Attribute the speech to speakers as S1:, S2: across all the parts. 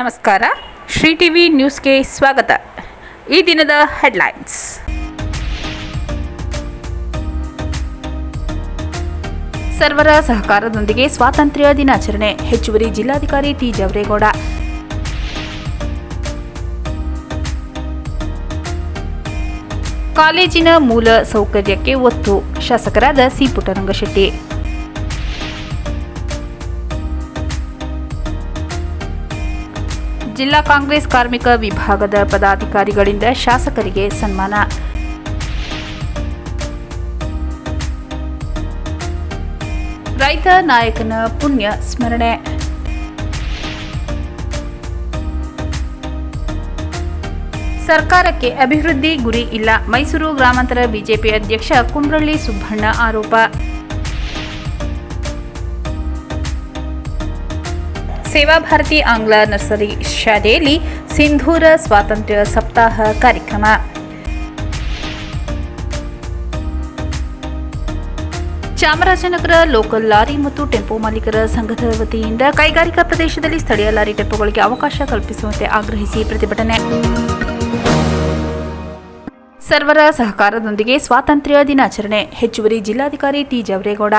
S1: ನಮಸ್ಕಾರ. ಶ್ರೀ ಟಿವಿ ನ್ಯೂಸ್ಗೆ ಸ್ವಾಗತ. ಈ ದಿನದ ಹೆಡ್ಲೈನ್ಸ್. ಸರ್ವರ ಸಹಕಾರದೊಂದಿಗೆ ಸ್ವಾತಂತ್ರ್ಯ ದಿನಾಚರಣೆ, ಹೆಚ್ಚುವರಿ ಜಿಲ್ಲಾಧಿಕಾರಿ ಟಿ. ಜವರೇಗೌಡ. ಕಾಲೇಜಿನ ಮೂಲ ಸೌಕರ್ಯಕ್ಕೆ ಒತ್ತು, ಶಾಸಕರಾದ ಸಿ. ಪುಟ್ಟರಂಗಶೆಟ್ಟಿ. ಜಿಲ್ಲಾ ಕಾಂಗ್ರೆಸ್ ಕಾರ್ಮಿಕ ವಿಭಾಗದ ಪದಾಧಿಕಾರಿಗಳಿಂದ ಶಾಸಕರಿಗೆ ಸನ್ಮಾನ. ರೈತ ನಾಯಕನ ಪುಣ್ಯ ಸ್ಮರಣೆ. ಸರ್ಕಾರಕ್ಕೆ ಅಭಿವೃದ್ಧಿ ಗುರಿ ಇಲ್ಲ. ಮೈಸೂರು ಗ್ರಾಮಾಂತರ ಬಿಜೆಪಿ ಅಧ್ಯಕ್ಷ ಕುಂಬ್ರಳ್ಳಿ ಸುಬ್ಬಣ್ಣ ಆರೋಪ. ಸೇವಾ ಭಾರತಿ ಆಂಗ್ಲ ನರ್ಸರಿ ಶಾಲೆಯಲ್ಲಿ ಸಿಂಧೂರ ಸ್ವಾತಂತ್ರ್ಯ ಸಪ್ತಾಹ ಕಾರ್ಯಕ್ರಮ. ಚಾಮರಾಜನಗರ ಲೋಕಲ್ ಲಾರಿ ಮತ್ತು ಟೆಂಪೋ ಮಾಲೀಕರ ಸಂಘದ ವತಿಯಿಂದ ಕೈಗಾರಿಕಾ ಪ್ರದೇಶದಲ್ಲಿ ಸ್ಥಳೀಯ ಲಾರಿ ಟೆಂಪೋಗಳಿಗೆ ಅವಕಾಶ ಕಲ್ಪಿಸುವಂತೆ ಆಗ್ರಹಿಸಿ ಪ್ರತಿಭಟನೆ. ಸರ್ವರ ಸಹಕಾರದೊಂದಿಗೆ ಸ್ವಾತಂತ್ರ್ಯ ದಿನಾಚರಣೆ. ಹೆಚ್ಚುವರಿ ಜಿಲ್ಲಾಧಿಕಾರಿ ಟಿ ಜವರೇಗೌಡ.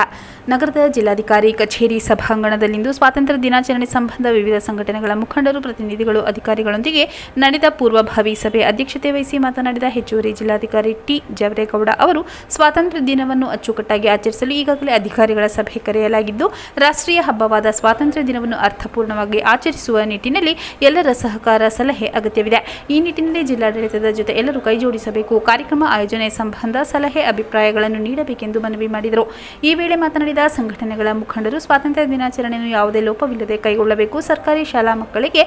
S1: ನಗರದ ಜಿಲ್ಲಾಧಿಕಾರಿ ಕಚೇರಿ ಸಭಾಂಗಣದಲ್ಲಿಂದು ಸ್ವಾತಂತ್ರ್ಯ ದಿನಾಚರಣೆ ಸಂಬಂಧ ವಿವಿಧ ಸಂಘಟನೆಗಳ ಮುಖಂಡರು, ಪ್ರತಿನಿಧಿಗಳು, ಅಧಿಕಾರಿಗಳೊಂದಿಗೆ ನಡೆದ ಪೂರ್ವಭಾವಿ ಸಭೆ ಅಧ್ಯಕ್ಷತೆ ವಹಿಸಿ ಮಾತನಾಡಿದ ಹೆಚ್ಚುವರಿ ಜಿಲ್ಲಾಧಿಕಾರಿ ಟಿ ಜವರೇಗೌಡ ಅವರು, ಸ್ವಾತಂತ್ರ್ಯ ದಿನವನ್ನು ಅಚ್ಚುಕಟ್ಟಾಗಿ ಆಚರಿಸಲು ಈಗಾಗಲೇ ಅಧಿಕಾರಿಗಳ ಸಭೆ ಕರೆಯಲಾಗಿದ್ದು, ರಾಷ್ಟ್ರೀಯ ಹಬ್ಬವಾದ ಸ್ವಾತಂತ್ರ್ಯ ದಿನವನ್ನು ಅರ್ಥಪೂರ್ಣವಾಗಿ ಆಚರಿಸುವ ನಿಟ್ಟಿನಲ್ಲಿ ಎಲ್ಲರ ಸಹಕಾರ ಸಲಹೆ ಅಗತ್ಯವಿದೆ. ಈ ನಿಟ್ಟಿನಲ್ಲಿ ಜಿಲ್ಲಾಡಳಿತದ ಜೊತೆ ಎಲ್ಲರೂ ಕೈಜೋಡಿಸಬೇಕು. ಕಾರ್ಯಕ್ರಮ ಆಯೋಜನೆ ಸಂಬಂಧ ಸಲಹೆ, ಅಭಿಪ್ರಾಯಗಳನ್ನು ನೀಡಬೇಕೆಂದು ಮನವಿ ಮಾಡಿದರು. ಈ ವೇಳೆ ಮಾತನಾಡಿದ ಸಂಘಟನೆಗಳ ಮುಖಂಡರು, ಸ್ವಾತಂತ್ರ್ಯ ದಿನಾಚರಣೆಯನ್ನು ಯಾವುದೇ ಲೋಪವಿಲ್ಲದೆ ಕೈಗೊಳ್ಳಬೇಕು. ಸರ್ಕಾರಿ ಶಾಲಾ ಮಕ್ಕಳಿಗೆ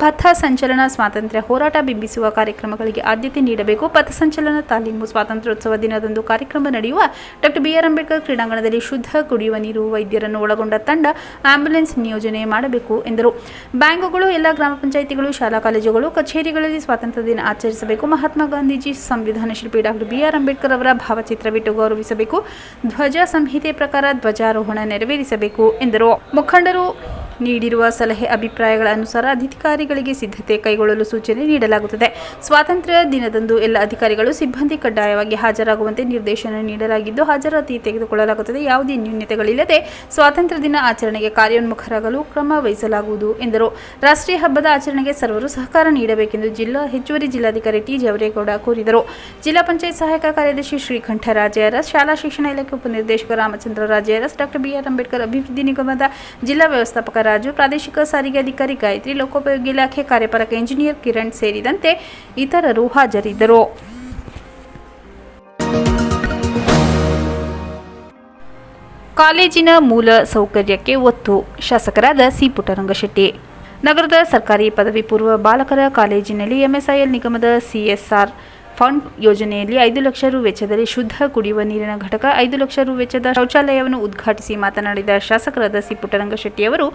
S1: ಪಥ ಸಂಚಲನ ಸ್ವಾತಂತ್ರ್ಯ ಹೋರಾಟ ಬಿಂಬಿಸುವ ಕಾರ್ಯಕ್ರಮಗಳಿಗೆ ಆದ್ಯತೆ ನೀಡಬೇಕು. ಪಥಸಂಚಲನ ತಾಲೀಮು ಸ್ವಾತಂತ್ರ್ಯೋತ್ಸವ ದಿನದಂದು ಕಾರ್ಯಕ್ರಮ ನಡೆಯುವ ಡಾಕ್ಟರ್ ಬಿಆರ್ ಅಂಬೇಡ್ಕರ್ ಕ್ರೀಡಾಂಗಣದಲ್ಲಿ ಶುದ್ಧ ಕುಡಿಯುವ ನೀರು ವೈದ್ಯರನ್ನು ಒಳಗೊಂಡ ತಂಡ ಆಂಬ್ಯುಲೆನ್ಸ್ ನಿಯೋಜನೆ ಮಾಡಬೇಕು ಎಂದರು. ಬ್ಯಾಂಕುಗಳು, ಎಲ್ಲ ಗ್ರಾಮ ಪಂಚಾಯಿತಿಗಳು, ಶಾಲಾ ಕಾಲೇಜುಗಳು, ಕಚೇರಿಗಳಲ್ಲಿ ಸ್ವಾತಂತ್ರ್ಯ ದಿನ ಆಚರಿಸಬೇಕು. ಮಹಾತ್ಮ ಗಾಂಧೀಜಿ ಸಂವಿಧಾನ ಶಿಲ್ಪಿ ಡಾಕ್ಟರ್ ಬಿಆರ್ ಅಂಬೇಡ್ಕರ್ ಅವರ ಭಾವಚಿತ್ರವಿಟ್ಟು ಗೌರವಿಸಬೇಕು. ಧ್ವಜ ಸಂಹಿತೆ ಪ್ರಕಾರ ಧ್ವಜಾರೋಹಣ ನೆರವೇರಿಸಬೇಕು ಎಂದರು. ಮುಖಂಡರು ನೀಡಿರುವ ಸಲಹೆ ಅಭಿಪ್ರಾಯಗಳ ಅನುಸಾರ ಅಧಿಕಾರಿಗಳಿಗೆ ಸಿದ್ಧತೆ ಕೈಗೊಳ್ಳಲು ಸೂಚನೆ ನೀಡಲಾಗುತ್ತದೆ. ಸ್ವಾತಂತ್ರ್ಯ ದಿನದಂದು ಎಲ್ಲ ಅಧಿಕಾರಿಗಳು ಸಿಬ್ಬಂದಿ ಕಡ್ಡಾಯವಾಗಿ ಹಾಜರಾಗುವಂತೆ ನಿರ್ದೇಶನ ನೀಡಲಾಗಿದ್ದು, ಹಾಜರಾತಿ ತೆಗೆದುಕೊಳ್ಳಲಾಗುತ್ತದೆ. ಯಾವುದೇ ನ್ಯೂನತೆಗಳಿಲ್ಲದೆ ಸ್ವಾತಂತ್ರ್ಯ ದಿನ ಆಚರಣೆಗೆ ಕಾರ್ಯೋನ್ಮುಖರಾಗಲು ಕ್ರಮ ವಹಿಸಲಾಗುವುದು ಎಂದರು. ರಾಷ್ಟ್ರೀಯ ಹಬ್ಬದ ಆಚರಣೆಗೆ ಸರ್ವರು ಸಹಕಾರ ನೀಡಬೇಕೆಂದು ಜಿಲ್ಲಾ ಹೆಚ್ಚುವರಿ ಜಿಲ್ಲಾಧಿಕಾರಿ ಟಿ. ಜವರೇಗೌಡ ಕೋರಿದರು. ಜಿಲ್ಲಾ ಪಂಚಾಯತ್ ಸಹಾಯಕ ಕಾರ್ಯದರ್ಶಿ ಶ್ರೀಕಂಠ ರಾಜಯರಸ್ ಶಾಲಾ ಶಿಕ್ಷಣ ಇಲಾಖೆ ಉಪನಿರ್ದೇಶಕ Ramachandra Rajayaras doctor B R Ambedkar ಅಭಿವೃದ್ಧಿ ನಿಗಮದ ಜಿಲ್ಲಾ ವ್ಯವಸ್ಥಾಪಕ ರಾಜು ಪ್ರಾದೇಶಿಕ ಸಾರಿಗೆ ಅಧಿಕಾರಿ ಗಾಯತ್ರಿ ಲೋಕೋಪಯೋಗಿ ಇಲಾಖೆ ಕಾರ್ಯಪಾಲಕ ಇಂಜಿನಿಯರ್ ಕಿರಣ್ ಸೇರಿದಂತೆ ಇತರರು ಹಾಜರಿದ್ದರು. ಕಾಲೇಜಿನ ಮೂಲ ಸೌಕರ್ಯಕ್ಕೆ ಒತ್ತು, ಶಾಸಕರಾದ ಸಿ ಪುಟ್ಟರಂಗಶೆಟ್ಟಿ. ನಗರದ ಸರ್ಕಾರಿ ಪದವಿ ಪೂರ್ವ ಬಾಲಕರ ಕಾಲೇಜಿನಲ್ಲಿ ಎಂಎಸ್ಐಎಲ್ ನಿಗಮದ ಸಿಎಸ್ಆರ್ ಫಂಡ್ ಯೋಜನೆಯಲ್ಲಿ ಐದು ಲಕ್ಷ ರು ವೆಚ್ಚದಲ್ಲಿ ಶುದ್ಧ ಕುಡಿಯುವ ನೀರಿನ ಘಟಕ, ಐದು ಲಕ್ಷ ರು ವೆಚ್ಚದ ಶೌಚಾಲಯವನ್ನು ಉದ್ಘಾಟಿಸಿ ಮಾತನಾಡಿದ ಶಾಸಕರಾದ ಸಿ ಪುಟ್ಟರಂಗಶೆಟ್ಟಿ ಅವರು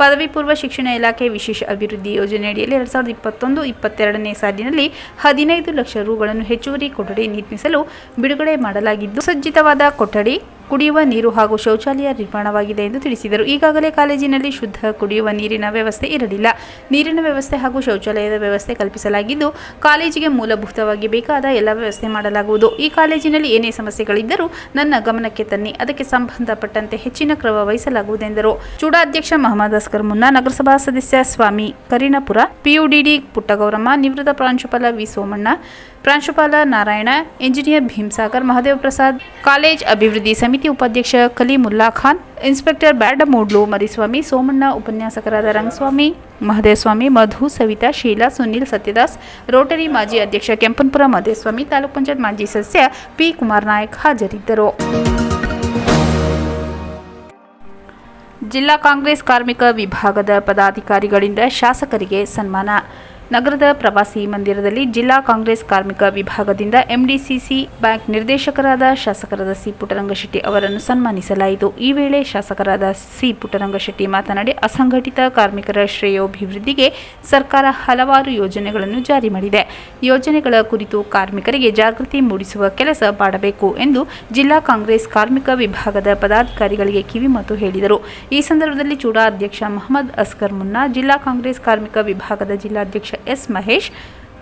S1: ಪದವಿ ಪೂರ್ವ ಶಿಕ್ಷಣ ಇಲಾಖೆ ವಿಶೇಷ ಅಭಿವೃದ್ಧಿ ಯೋಜನೆಯಡಿಯಲ್ಲಿ ಎರಡು ಸಾವಿರದ ಇಪ್ಪತ್ತೊಂದು, ಇಪ್ಪತ್ತೆರಡನೇ ಸಾಲಿನಲ್ಲಿ ಹದಿನೈದು ಲಕ್ಷ ರುಗಳನ್ನು ಹೆಚ್ಚುವರಿ ಕೊಠಡಿ ನಿರ್ಮಿಸಲು ಬಿಡುಗಡೆ ಮಾಡಲಾಗಿದ್ದು ಸಜ್ಜಿತವಾದ ಕೊಠಡಿ, ಕುಡಿಯುವ ನೀರು ಹಾಗೂ ಶೌಚಾಲಯ ನಿರ್ಮಾಣವಾಗಿದೆ ಎಂದು ತಿಳಿಸಿದರು. ಈಗಾಗಲೇ ಕಾಲೇಜಿನಲ್ಲಿ ಶುದ್ಧ ಕುಡಿಯುವ ನೀರಿನ ವ್ಯವಸ್ಥೆ ಇರಲಿಲ್ಲ. ನೀರಿನ ವ್ಯವಸ್ಥೆ ಹಾಗೂ ಶೌಚಾಲಯದ ವ್ಯವಸ್ಥೆ ಕಲ್ಪಿಸಲಾಗಿದ್ದು, ಕಾಲೇಜಿಗೆ ಮೂಲಭೂತವಾಗಿ ಬೇಕಾದ ಎಲ್ಲ ವ್ಯವಸ್ಥೆ ಮಾಡಲಾಗುವುದು. ಈ ಕಾಲೇಜಿನಲ್ಲಿ ಏನೇ ಸಮಸ್ಯೆಗಳಿದ್ದರೂ ನನ್ನ ಗಮನಕ್ಕೆ ತನ್ನಿ. ಅದಕ್ಕೆ ಸಂಬಂಧಪಟ್ಟಂತೆ ಹೆಚ್ಚಿನ ಕ್ರಮ ವಹಿಸಲಾಗುವುದೆಂದರು ಚೂಡಾಧ್ಯಕ್ಷ ಮಹಮ್ಮದ್ ಅಸ್ಕರ್ ಮುನ್ನಾ, ನಗರಸಭಾ ಸದಸ್ಯ ಸ್ವಾಮಿ ಕರಿಣಪುರ ಪಿಯುಡಿಡಿ ಪುಟ್ಟಗೌರಮ್ಮ, ನಿವೃತ್ತ ಪ್ರಾಂಶುಪಾಲ ವಿ. ಸೋಮಣ್ಣ, ಪ್ರಾಂಶುಪಾಲ ನಾರಾಯಣ ಇಂಜಿನಿಯರ್ ಭೀಮ್ಸಾಗರ್, ಮಹದೇವ ಪ್ರಸಾದ್, ಕಾಲೇಜ್ ಅಭಿವೃದ್ಧಿ ಸಮಿತಿ ಉಪಾಧ್ಯಕ್ಷ ಕಲೀಮುಲ್ಲಾ ಖಾನ್, ಇನ್ಸ್ಪೆಕ್ಟರ್ ಬ್ಯಾಡಮೂಡ್ಲು ಮರಿಸ್ವಾಮಿ, ಸೋಮಣ್ಣ ಉಪನ್ಯಾಸಕರಾದ ರಂಗಸ್ವಾಮಿ, ಮಹದೇವಸ್ವಾಮಿ, ಮಧು, ಸವಿತಾ, ಶೀಲಾ, ಸುನಿಲ್ ಸತ್ಯದಾಸ್, ರೋಟರಿ ಮಾಜಿ ಅಧ್ಯಕ್ಷ ಕೆಂಪನ್ಪುರ ಮಹದೇವಸ್ವಾಮಿ, ತಾಲೂಕ್ ಪಂಚಾಯತ್ ಮಾಜಿ ಸದಸ್ಯ ಪಿ. ಕುಮಾರ್ ನಾಯಕ್ ಹಾಜರಿದ್ದರು. ಜಿಲ್ಲಾ ಕಾಂಗ್ರೆಸ್ ಕಾರ್ಮಿಕ ವಿಭಾಗದ ಪದಾಧಿಕಾರಿಗಳಿಂದ ಶಾಸಕರಿಗೆ ಸನ್ಮಾನ ನಗರದ ಪ್ರವಾಸಿ ಮಂದಿರದಲ್ಲಿ ಜಿಲ್ಲಾ ಕಾಂಗ್ರೆಸ್ ಕಾರ್ಮಿಕ ವಿಭಾಗದಿಂದ ಎಂಡಿಸಿಸಿ ಬ್ಯಾಂಕ್ ನಿರ್ದೇಶಕರಾದ ಶಾಸಕರಾದ ಸಿ ಪುಟ್ಟರಂಗಶೆಟ್ಟಿ ಅವರನ್ನು ಸನ್ಮಾನಿಸಲಾಯಿತು. ಈ ವೇಳೆ ಶಾಸಕರಾದ ಸಿ ಪುಟ್ಟರಂಗಶೆಟ್ಟಿ ಮಾತನಾಡಿ, ಅಸಂಘಟಿತ ಕಾರ್ಮಿಕರ ಶ್ರೇಯೋಭಿವೃದ್ಧಿಗೆ ಸರ್ಕಾರ ಹಲವಾರು ಯೋಜನೆಗಳನ್ನು ಜಾರಿ ಮಾಡಿದೆ. ಯೋಜನೆಗಳ ಕುರಿತು ಕಾರ್ಮಿಕರಿಗೆ ಜಾಗೃತಿ ಮೂಡಿಸುವ ಕೆಲಸ ಮಾಡಬೇಕು ಎಂದು ಜಿಲ್ಲಾ ಕಾಂಗ್ರೆಸ್ ಕಾರ್ಮಿಕ ವಿಭಾಗದ ಪದಾಧಿಕಾರಿಗಳಿಗೆ ಕಿವಿಮಾತು ಹೇಳಿದರು. ಈ ಸಂದರ್ಭದಲ್ಲಿ ಚೂಡಾ ಅಧ್ಯಕ್ಷ ಮಹಮ್ಮದ್ ಅಸ್ಕರ್ ಮುನ್ನಾ, ಜಿಲ್ಲಾ ಕಾಂಗ್ರೆಸ್ ಕಾರ್ಮಿಕ ವಿಭಾಗದ ಜಿಲ್ಲಾಧ್ಯಕ್ಷ ಎಸ್ ಮಹೇಶ್,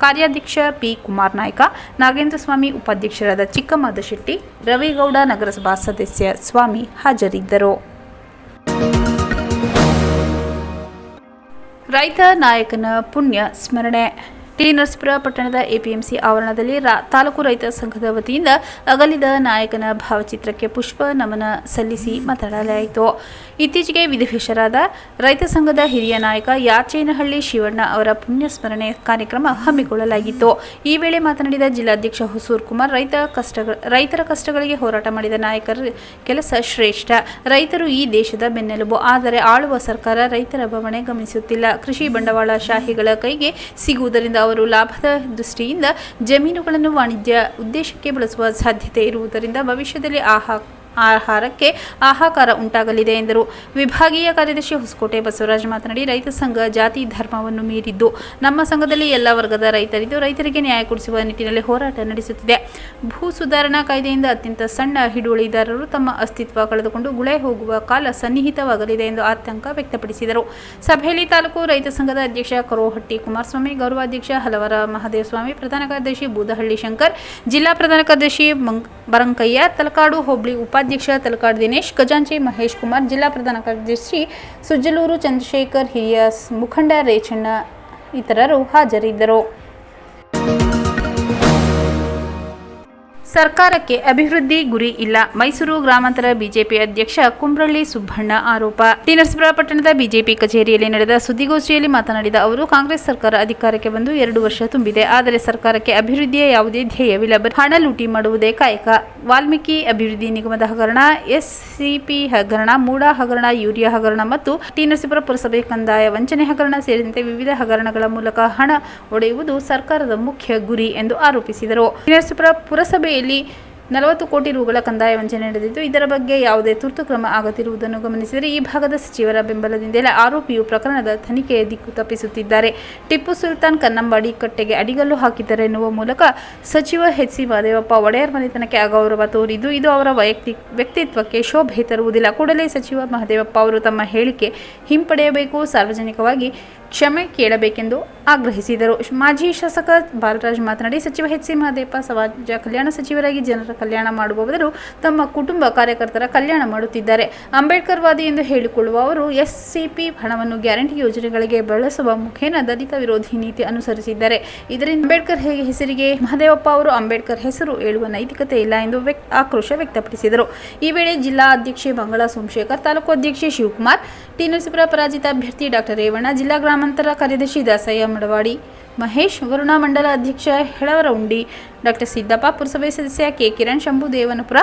S1: ಕಾರ್ಯಾಧ್ಯಕ್ಷ ಪಿ ಕುಮಾರ್ ನಾಯ್ಕ, ನಾಗೇಂದ್ರ ಸ್ವಾಮಿ ಉಪಾಧ್ಯಕ್ಷರಾದ ಚಿಕ್ಕಮ್ಮದ ಶೆಟ್ಟಿ, ರವಿಗೌಡ ನಗರಸಭಾ ಸದಸ್ಯ ಸ್ವಾಮಿ ಹಾಜರಿದ್ದರು. ರೈತ ನಾಯಕನ ಪುಣ್ಯ ಸ್ಮರಣೆ. ಟಿ ನರಸೀಪುರ ಪಟ್ಟಣದ ಎಪಿಎಂಸಿ ಆವರಣದಲ್ಲಿ ತಾಲೂಕು ರೈತ ಸಂಘದ ವತಿಯಿಂದ ಅಗಲಿದ ನಾಯಕನ ಭಾವಚಿತ್ರಕ್ಕೆ ಪುಷ್ಪ ನಮನ ಸಲ್ಲಿಸಿ ಮಾತನಾಡಲಾಯಿತು. ಇತ್ತೀಚೆಗೆ ವಿಧಿವೇಶರಾದ ರೈತ ಸಂಘದ ಹಿರಿಯ ನಾಯಕ ಯಾಚೇನಹಳ್ಳಿ ಶಿವಣ್ಣ ಅವರ ಪುಣ್ಯ ಸ್ಮರಣೆ ಕಾರ್ಯಕ್ರಮ ಹಮ್ಮಿಕೊಳ್ಳಲಾಗಿತ್ತು. ಈ ವೇಳೆ ಮಾತನಾಡಿದ ಜಿಲ್ಲಾಧ್ಯಕ್ಷ ಹುಸೂರ್ ಕುಮಾರ್, ರೈತ ಕಷ್ಟ ರೈತರ ಕಷ್ಟಗಳಿಗೆ ಹೋರಾಟ ಮಾಡಿದ ನಾಯಕರ ಕೆಲಸ ಶ್ರೇಷ್ಠ. ರೈತರು ಈ ದೇಶದ ಬೆನ್ನೆಲುಬು, ಆದರೆ ಆಳುವ ಸರ್ಕಾರ ರೈತರ ಬವಣೆ ಗಮನಿಸುತ್ತಿಲ್ಲ. ಕೃಷಿ ಬಂಡವಾಳ ಶಾಹಿಗಳ ಕೈಗೆ ಸಿಗುವುದರಿಂದ ಅವರು ಲಾಭದ ದೃಷ್ಟಿಯಿಂದ ಜಮೀನುಗಳನ್ನು ವಾಣಿಜ್ಯ ಉದ್ದೇಶಕ್ಕೆ ಬಳಸುವ ಸಾಧ್ಯತೆ ಇರುವುದರಿಂದ ಭವಿಷ್ಯದಲ್ಲಿ ಆಹಾ ಆಹಾರಕ್ಕೆ ಆಹಾಕಾರ ಉಂಟಾಗಲಿದೆ ಎಂದರು. ವಿಭಾಗೀಯ ಕಾರ್ಯದರ್ಶಿ ಹೊಸಕೋಟೆ ಬಸವರಾಜ್ ಮಾತನಾಡಿ, ರೈತ ಸಂಘ ಜಾತಿ ಧರ್ಮವನ್ನು ಮೀರಿದ್ದು ನಮ್ಮ ಸಂಘದಲ್ಲಿ ಎಲ್ಲ ವರ್ಗದ ರೈತರಿದ್ದು ರೈತರಿಗೆ ನ್ಯಾಯ ಕೊಡಿಸುವ ನಿಟ್ಟಿನಲ್ಲಿ ಹೋರಾಟ ನಡೆಸುತ್ತಿದೆ. ಭೂ ಸುಧಾರಣಾ ಕಾಯ್ದೆಯಿಂದ ಅತ್ಯಂತ ಸಣ್ಣ ಹಿಡುವಳಿದಾರರು ತಮ್ಮ ಅಸ್ತಿತ್ವ ಕಳೆದುಕೊಂಡು ಗುಳೆ ಹೋಗುವ ಕಾಲ ಸನ್ನಿಹಿತವಾಗಲಿದೆ ಎಂದು ಆತಂಕ ವ್ಯಕ್ತಪಡಿಸಿದರು. ಸಭೆಯಲ್ಲಿ ತಾಲೂಕು ರೈತ ಸಂಘದ ಅಧ್ಯಕ್ಷ ಕರೋಹಟ್ಟಿ ಕುಮಾರಸ್ವಾಮಿ ಗೌರವಾಧ್ಯಕ್ಷ ಹಲವರ ಮಹದೇವಸ್ವಾಮಿ, ಪ್ರಧಾನ ಕಾರ್ಯದರ್ಶಿ ಬೂದಹಳ್ಳಿ ಶಂಕರ್, ಜಿಲ್ಲಾ ಪ್ರಧಾನ ಕಾರ್ಯದರ್ಶಿ ಬರಂಕಯ್ಯ, ತಲಕಾಡು ಹೋಬಳಿ ಉಪಾಧ್ಯಕ್ಷ ತಲಕಾಡು ದಿನೇಶ್, ಖಜಾಂಚಿ ಮಹೇಶ್ ಕುಮಾರ್, ಜಿಲ್ಲಾ ಪ್ರಧಾನ ಕಾರ್ಯದರ್ಶಿ ಸುಜ್ಜಲೂರು ಚಂದ್ರಶೇಖರ್ ಹಿರಿಯಸ್ ಮುಖಂಡ ರೇಚಣ್ಣ ಇತರರು ಹಾಜರಿದ್ದರು. ಸರ್ಕಾರಕ್ಕೆ ಅಭಿವೃದ್ಧಿ ಗುರಿ ಇಲ್ಲ. ಮೈಸೂರು ಗ್ರಾಮಾಂತರ ಬಿಜೆಪಿ ಅಧ್ಯಕ್ಷ ಕುಂಬ್ರಳ್ಳಿ ಸುಬ್ಬಣ್ಣ ಆರೋಪ. ತೀನರಸಪುರ ಪಟ್ಟಣದ ಬಿಜೆಪಿ ಕಚೇರಿಯಲ್ಲಿ ನಡೆದ ಸುದ್ದಿಗೋಷ್ಠಿಯಲ್ಲಿ ಮಾತನಾಡಿದ ಅವರು, ಕಾಂಗ್ರೆಸ್ ಸರ್ಕಾರ ಅಧಿಕಾರಕ್ಕೆ ಬಂದು ಎರಡು ವರ್ಷ ತುಂಬಿದೆ. ಆದರೆ ಸರ್ಕಾರಕ್ಕೆ ಅಭಿವೃದ್ಧಿಯ ಯಾವುದೇ ಧ್ಯೇಯವಿಲ್ಲ. ಹಣ ಲೂಟಿ ಮಾಡುವುದೇ ಕಾಯಕ. ವಾಲ್ಮೀಕಿ ಅಭಿವೃದ್ಧಿ ನಿಗಮದ ಹಗರಣ, ಎಸ್ಸಿಪಿ ಹಗರಣ, ಮೂಡ ಹಗರಣ, ಯೂರಿಯಾ ಹಗರಣ ಮತ್ತು ಟಿ ಪುರಸಭೆ ಕಂದಾಯ ವಂಚನೆ ಹಗರಣ ಸೇರಿದಂತೆ ವಿವಿಧ ಹಗರಣಗಳ ಮೂಲಕ ಹಣ ಒಡೆಯುವುದು ಸರ್ಕಾರದ ಮುಖ್ಯ ಗುರಿ ಎಂದು ಆರೋಪಿಸಿದರು. ಟಿ ನರಸೀಪುರ ಪುರಸಭೆಯಲ್ಲಿ ನಲವತ್ತು ಕೋಟಿ ರುಗಳ ಕಂದಾಯ ವಂಚನೆ ನಡೆದಿದ್ದು, ಇದರ ಬಗ್ಗೆ ಯಾವುದೇ ತುರ್ತು ಕ್ರಮ ಆಗುತ್ತಿರುವುದನ್ನು ಗಮನಿಸಿದರೆ ಈ ಭಾಗದ ಸಚಿವರ ಬೆಂಬಲದಿಂದಲೇ ಆರೋಪಿಯು ಪ್ರಕರಣದ ತನಿಖೆಯ ದಿಕ್ಕು ತಪ್ಪಿಸುತ್ತಿದ್ದಾರೆ. ಟಿಪ್ಪು ಸುಲ್ತಾನ್ ಕನ್ನಂಬಾಡಿ ಕಟ್ಟೆಗೆ ಅಡಿಗಲ್ಲು ಹಾಕಿದ್ದಾರೆ ಎನ್ನುವ ಮೂಲಕ ಸಚಿವ ಎಚ್ ಸಿ ಮಹದೇವಪ್ಪ ಒಡೆಯರ್ ಮನೆತನಕ್ಕೆ ಅಗೌರವ ತೋರಿದ್ದು, ಇದು ಅವರ ವೈಯಕ್ತಿಕ ವ್ಯಕ್ತಿತ್ವಕ್ಕೆ ಶೋಭೆ ತರುವುದಿಲ್ಲ. ಕೂಡಲೇ ಸಚಿವ ಮಹದೇವಪ್ಪ ಅವರು ತಮ್ಮ ಹೇಳಿಕೆ ಹಿಂಪಡೆಯಬೇಕು. ಸಾರ್ವಜನಿಕವಾಗಿ ಕ್ಷಮೆ ಕೇಳಬೇಕೆಂದು ಆಗ್ರಹಿಸಿದರು. ಮಾಜಿ ಶಾಸಕ ಬಾಲರಾಜ್ ಮಾತನಾಡಿ, ಸಚಿವ ಎಚ್ ಸಿ ಮಹದೇವಪ್ಪ ಸಮಾಜ ಕಲ್ಯಾಣ ಸಚಿವರಾಗಿ ಜನರ ಕಲ್ಯಾಣ ಮಾಡುವ ಬದಲು ತಮ್ಮ ಕುಟುಂಬ ಕಾರ್ಯಕರ್ತರ ಕಲ್ಯಾಣ ಮಾಡುತ್ತಿದ್ದಾರೆ. ಅಂಬೇಡ್ಕರ್ ವಾದಿ ಎಂದು ಹೇಳಿಕೊಳ್ಳುವ ಅವರು, ಎಸ್ಸಿಪಿ ಹಣವನ್ನು ಗ್ಯಾರಂಟಿ ಯೋಜನೆಗಳಿಗೆ ಬಳಸುವ ಮುಖೇನ ದಲಿತ ವಿರೋಧಿ ನೀತಿ ಅನುಸರಿಸಿದ್ದಾರೆ. ಇದರಿಂದ ಅಂಬೇಡ್ಕರ್ ಹೇಗೆ ಹೆಸರಿಗೆ? ಮಹದೇವಪ್ಪ ಅವರು ಅಂಬೇಡ್ಕರ್ ಹೆಸರು ಹೇಳುವ ನೈತಿಕತೆ ಇಲ್ಲ ಎಂದು ಆಕ್ರೋಶ ವ್ಯಕ್ತಪಡಿಸಿದರು. ಈ ವೇಳೆ ಜಿಲ್ಲಾ ಅಧ್ಯಕ್ಷೆ ಮಂಗಳಾ ಸೋಮಶೇಖರ್, ತಾಲೂಕು ಅಧ್ಯಕ್ಷೆ ಶಿವಕುಮಾರ್, ಟಿ ನರಸೀಪುರ ಪರಾಜಿತ ಅಭ್ಯರ್ಥಿ ಡಾಕ್ಟರ್ ರೇವಣ್ಣ, ಜಿಲ್ಲಾ ಗ್ರಾಮಾಂತರ ಕಾರ್ಯದರ್ಶಿ ದಾಸಯ್ಯ ಮಡವಾಡಿ, ಮಹೇಶ್ ವರುಣಾ ಮಂಡಲ ಅಧ್ಯಕ್ಷ ಹೆಳವರಉಂಡಿ ಡಾಕ್ಟರ್ ಸಿದ್ದಪ್ಪ ಪುರಸಭೆ ಸದಸ್ಯ ಕೆ ಕಿರಣ್ ಶಂಭು ದೇವನಪುರ,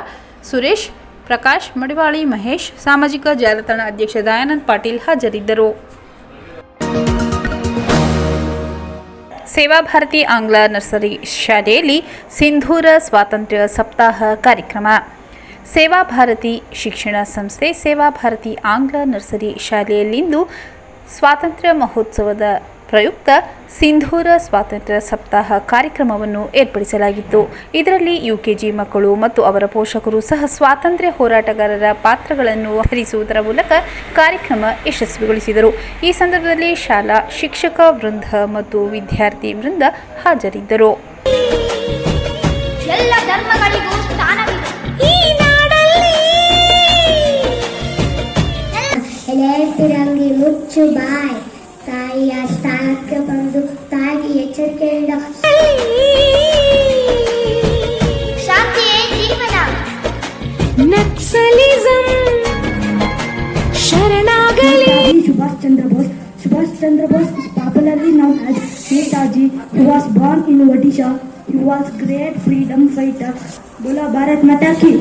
S1: ಸುರೇಶ್ ಪ್ರಕಾಶ್ ಮಡಿವಾಳಿ, ಮಹೇಶ್ ಸಾಮಾಜಿಕ ಜಾಲತಾಣ ಅಧ್ಯಕ್ಷ ದಯಾನಂದ್ ಪಾಟೀಲ್ ಹಾಜರಿದ್ದರು. ಸೇವಾ ಭಾರತಿ ಆಂಗ್ಲ ನರ್ಸರಿ ಶಾಲೆಯಲ್ಲಿ ಸಿಂಧೂರ ಸ್ವಾತಂತ್ರ್ಯ ಸಪ್ತಾಹ ಕಾರ್ಯಕ್ರಮ. ಸೇವಾ ಭಾರತಿ ಶಿಕ್ಷಣ ಸಂಸ್ಥೆ ಸೇವಾ ಭಾರತಿ ಆಂಗ್ಲ ನರ್ಸರಿ ಶಾಲೆಯಲ್ಲಿಂದು ಸ್ವಾತಂತ್ರ್ಯ ಮಹೋತ್ಸವದ ಪ್ರಯುಕ್ತ ಸಿಂಧೂರ ಸ್ವಾತಂತ್ರ್ಯ ಸಪ್ತಾಹ ಕಾರ್ಯಕ್ರಮವನ್ನು ಏರ್ಪಡಿಸಲಾಗಿತ್ತು. ಇದರಲ್ಲಿ ಯುಕೆಜಿ ಮಕ್ಕಳು ಮತ್ತು ಅವರ ಪೋಷಕರು ಸಹ ಸ್ವಾತಂತ್ರ್ಯ ಹೋರಾಟಗಾರರ ಪಾತ್ರಗಳನ್ನು ಹರಿಸುವುದರ ಮೂಲಕ ಕಾರ್ಯಕ್ರಮ ಯಶಸ್ವಿಗೊಳಿಸಿದರು. ಈ ಸಂದರ್ಭದಲ್ಲಿ ಶಾಲಾ ಶಿಕ್ಷಕ ವೃಂದ ಮತ್ತು ವಿದ್ಯಾರ್ಥಿ ವೃಂದ ಹಾಜರಿದ್ದರು.
S2: ಎಲ್ಲ
S3: കൊച്ചുബായ് തായ സ്ഥാനത്ത്
S2: പങ്കു താകിയ
S4: ചെറുക്കേണ്ട Naxalism
S5: शरणागली Subhash Chandra Bose Subhash Chandra Bose is popularly known as Netaji who was born in Odisha he was great freedom fighter
S4: बोलो भारत माता की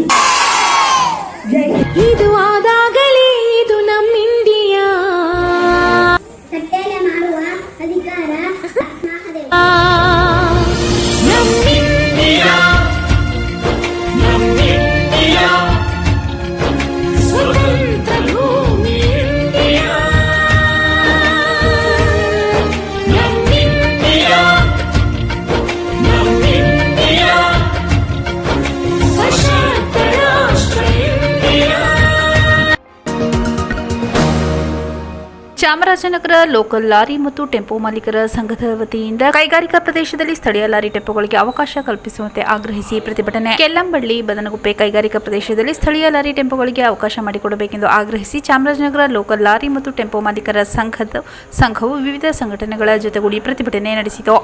S1: ಚಾಮರಾಜನಗರ ಲೋಕಲ್ ಲಾರಿ ಮತ್ತು ಟೆಂಪೋ ಮಾಲೀಕರ ಸಂಘದ ವತಿಯಿಂದ ಕೈಗಾರಿಕಾ ಪ್ರದೇಶದಲ್ಲಿ ಸ್ಥಳೀಯ ಲಾರಿ ಟೆಂಪೋಗಳಿಗೆ ಅವಕಾಶ ಕಲ್ಪಿಸುವಂತೆ ಆಗ್ರಹಿಸಿ ಪ್ರತಿಭಟನೆ. ಕೆಲ್ಲಂಬಳ್ಳಿ, ಬದನಗುಪ್ಪೆ ಕೈಗಾರಿಕಾ ಪ್ರದೇಶದಲ್ಲಿ ಸ್ಥಳೀಯ ಲಾರಿ ಟೆಂಪೋಗಳಿಗೆ ಅವಕಾಶ ಮಾಡಿಕೊಡಬೇಕೆಂದು ಆಗ್ರಹಿಸಿ ಚಾಮರಾಜನಗರ ಲೋಕಲ್ ಲಾರಿ ಮತ್ತು ಟೆಂಪೋ ಮಾಲೀಕರ ಸಂಘದ, ಸಂಘವು ವಿವಿಧ ಸಂಘಟನೆಗಳ ಜೊತೆಗೂಡಿ ಪ್ರತಿಭಟನೆ ನಡೆಸಿತು.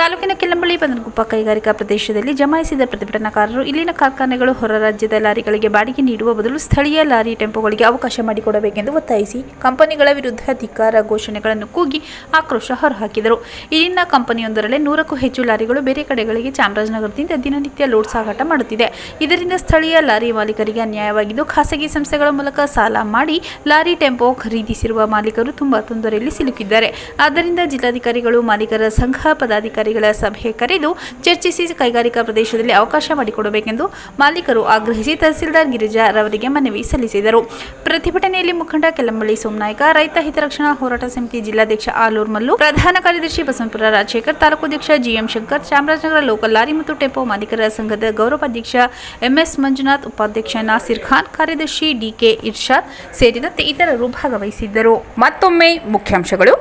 S1: ತಾಲೂಕಿನ ಕೆಲ್ಲಂಬಳ್ಳಿ ಬಂದನಗುಪ್ಪ ಕೈಗಾರಿಕಾ ಪ್ರದೇಶದಲ್ಲಿ ಜಮಾಯಿಸಿದ ಪ್ರತಿಭಟನಾಕಾರರು ಇಲ್ಲಿನ ಕಾರ್ಖಾನೆಗಳು ಹೊರ ರಾಜ್ಯದ ಲಾರಿಗಳಿಗೆ ಬಾಡಿಗೆ ನೀಡುವ ಬದಲು ಸ್ಥಳೀಯ ಲಾರಿ ಟೆಂಪೋಗಳಿಗೆ ಅವಕಾಶ ಮಾಡಿಕೊಡಬೇಕೆಂದು ಒತ್ತಾಯಿಸಿ ಕಂಪನಿಗಳ ವಿರುದ್ಧ ಧಿಕ್ಕಾರ ಘೋಷಣೆಗಳನ್ನು ಕೂಗಿ ಆಕ್ರೋಶ ಹೊರಹಾಕಿದರು. ಇಲ್ಲಿನ ಕಂಪನಿಯೊಂದರಲ್ಲೇ ನೂರಕ್ಕೂ ಹೆಚ್ಚು ಲಾರಿಗಳು ಬೇರೆ ಕಡೆಗಳಿಗೆ ಚಾಮರಾಜನಗರದಿಂದ ದಿನನಿತ್ಯ ಲೋಡ್ ಸಾಗಾಟ ಮಾಡುತ್ತಿದೆ. ಇದರಿಂದ ಸ್ಥಳೀಯ ಲಾರಿ ಮಾಲೀಕರಿಗೆ ಅನ್ಯಾಯವಾಗಿದ್ದು, ಖಾಸಗಿ ಸಂಸ್ಥೆಗಳ ಮೂಲಕ ಸಾಲ ಮಾಡಿ ಲಾರಿ ಟೆಂಪೋ ಖರೀದಿಸಿರುವ ಮಾಲೀಕರು ತುಂಬಾ ತೊಂದರೆಯಲ್ಲಿ ಸಿಲುಕಿದ್ದಾರೆ. ಆದ್ದರಿಂದ ಜಿಲ್ಲಾಧಿಕಾರಿಗಳು ಮಾಲೀಕರ ಸಂಘ ಪದಾಧಿಕಾರಿಗಳ ಸಭೆ ಕರೆದು ಚರ್ಚಿಸಿ ಕೈಗಾರಿಕಾ ಪ್ರದೇಶದಲ್ಲಿ ಅವಕಾಶ ಮಾಡಿಕೊಡಬೇಕೆಂದು ಮಾಲೀಕರು ಆಗ್ರಹಿಸಿ ತಹಸೀಲ್ದಾರ್ ಗಿರಿಜಾ ರವರಿಗೆ ಮನವಿ ಸಲ್ಲಿಸಿದರು. ಪ್ರತಿಭಟನೆಯಲ್ಲಿ ಮುಖಂಡ ಕೆಲಂಬಳ್ಳಿ ಸೋಮನಾಯ್ಕ, ರೈತ ಹಿತರಕ್ಷಣಾ ಹೋರಾಟ ಸಮಿತಿ ಜಿಲ್ಲಾಧ್ಯಕ್ಷ ಆಲೂರ್ ಮಲ್ಲು, ಪ್ರಧಾನ ಕಾರ್ಯದರ್ಶಿ ಬಸವಂತಪುರ Rajashekar ತಾಲೂಕಾಧ್ಯಕ್ಷ G M Shankar, Chamarajanagar local lorry ಮತ್ತು ಟೆಂಪೋ ಮಾಲೀಕರ ಸಂಘದ ಗೌರವಾಧ್ಯಕ್ಷ ಎಂಎಸ್ ಮಂಜುನಾಥ್, ಉಪಾಧ್ಯಕ್ಷ ನಾಸಿರ್ ಖಾನ್, ಕಾರ್ಯದರ್ಶಿ ಡಿಕೆ ಇರ್ಷಾದ್ ಸೇರಿದಂತೆ ಇತರರು ಭಾಗವಹಿಸಿದ್ದರು. ಮತ್ತೊಮ್ಮೆ ಮುಖ್ಯಾಂಶಗಳು.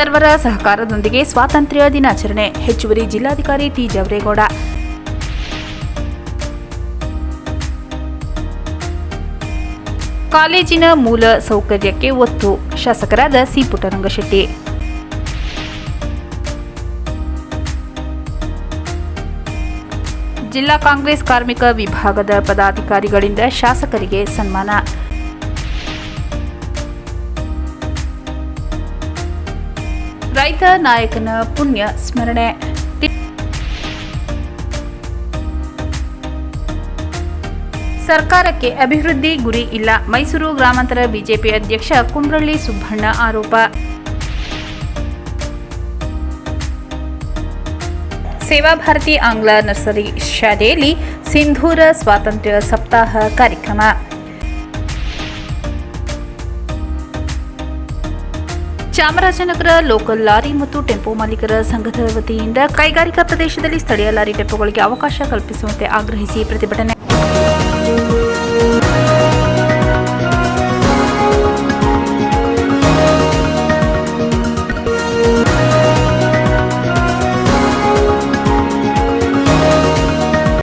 S1: ಸರ್ವರ ಸಹಕಾರದೊಂದಿಗೆ ಸ್ವಾತಂತ್ರ್ಯ ದಿನಾಚರಣೆ. ಹೆಚ್ಚುವರಿ ಜಿಲ್ಲಾಧಿಕಾರಿ ಟಿ ಜವರೇಗೌಡ. ಕಾಲೇಜಿನ ಮೂಲ ಸೌಕರ್ಯಕ್ಕೆ ಒತ್ತು. ಶಾಸಕರಾದ ಸಿ ಪುಟ್ಟರಂಗಶೆಟ್ಟಿ. ಜಿಲ್ಲಾ ಕಾಂಗ್ರೆಸ್ ಕಾರ್ಮಿಕ ವಿಭಾಗದ ಪದಾಧಿಕಾರಿಗಳಿಂದ ಶಾಸಕರಿಗೆ ಸನ್ಮಾನ. ರೈತ ನಾಯಕನ ಪುಣ್ಯ ಸ್ಮರಣೆ. ಸರ್ಕಾರಕ್ಕೆ ಅಭಿವೃದ್ಧಿ ಗುರಿ ಇಲ್ಲ. ಮೈಸೂರು ಗ್ರಾಮಾಂತರ ಬಿಜೆಪಿ ಅಧ್ಯಕ್ಷ ಕುಂಬ್ರಳ್ಳಿ ಸುಬ್ಬಣ್ಣ ಆರೋಪ. ಸೇವಾ ಭಾರತಿ ಆಂಗ್ಲ ನರ್ಸರಿ ಶಾಲೆಯಲ್ಲಿ ಸಿಂಧೂರ ಸ್ವಾತಂತ್ರ್ಯ ಸಪ್ತಾಹ ಕಾರ್ಯಕ್ರಮ. ಚಾಮರಾಜನಗರ ಲೋಕಲ್ ಲಾರಿ ಮತ್ತು ಟೆಂಪೋ ಮಾಲೀಕರ ಸಂಘದ ವತಿಯಿಂದ ಕೈಗಾರಿಕಾ ಪ್ರದೇಶದಲ್ಲಿ ಸ್ಥಳೀಯ ಲಾರಿ ಟೆಂಪೋಗಳಿಗೆ ಅವಕಾಶ ಕಲ್ಪಿಸುವಂತೆ ಆಗ್ರಹಿಸಿ ಪ್ರತಿಭಟನೆ